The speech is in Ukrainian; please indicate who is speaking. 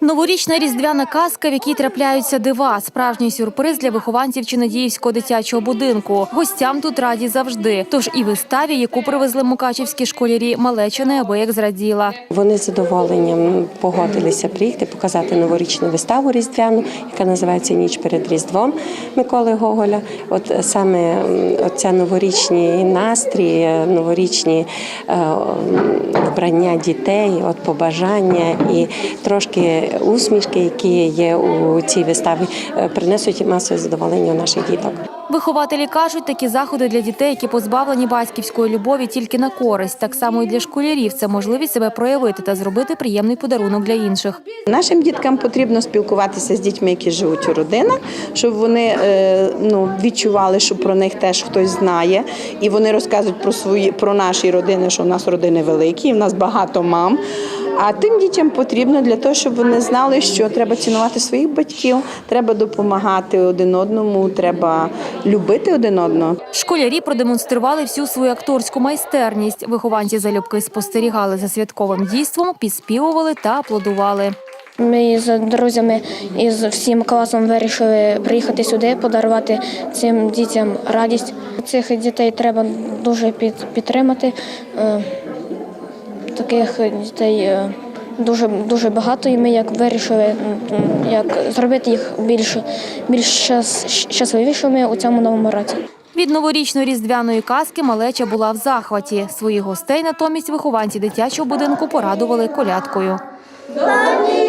Speaker 1: Новорічна різдвяна казка, в якій трапляються дива. Справжній сюрприз для вихованців Чинадіївського дитячого будинку. Гостям тут раді завжди. Тож і виставі, яку привезли мукачівські школярі, малеча неабияк зраділа.
Speaker 2: Вони з задоволенням погодилися приїхати, показати новорічну виставу різдвяну, яка називається Ніч перед Різдвом Миколи Гоголя. От саме м, оця новорічні настрій, е, новорічні е, вбрання дітей, от побажання і трошки усмішки, які є у цій виставі, е, принесуть масове задоволення у наших діток.
Speaker 1: Вихователі кажуть, такі заходи для дітей, які позбавлені батьківської любові, тільки на користь. Так само і для школярів це можливість себе проявити та зробити приємний подарунок для інших.
Speaker 3: Нашим діткам потрібно спілкуватися з дітьми, які живуть у родинах, щоб вони е, ну, відчували, що про них теж хтось знає, і вони розказують про свої про наші родини, що в нас родини великі, і в нас багато мам. А тим дітям потрібно для того, щоб вони знали, що треба цінувати своїх батьків, треба допомагати один одному, треба любити один одного.
Speaker 1: Школярі продемонстрували всю свою акторську майстерність. Вихованці залюбки спостерігали за святковим дійством, підспівували та аплодували.
Speaker 4: Ми з друзями і з всім класом вирішили приїхати сюди, подарувати цим дітям радість. Цих дітей треба дуже підтримати. Е, Таких дітей е, дуже, дуже багато, і ми як вирішили як зробити їх більш, більш щасливішими у цьому новому році.
Speaker 1: Від новорічно-різдвяної казки малеча була в захваті. Своїх гостей натомість вихованці дитячого будинку порадували колядкою.
Speaker 5: Дані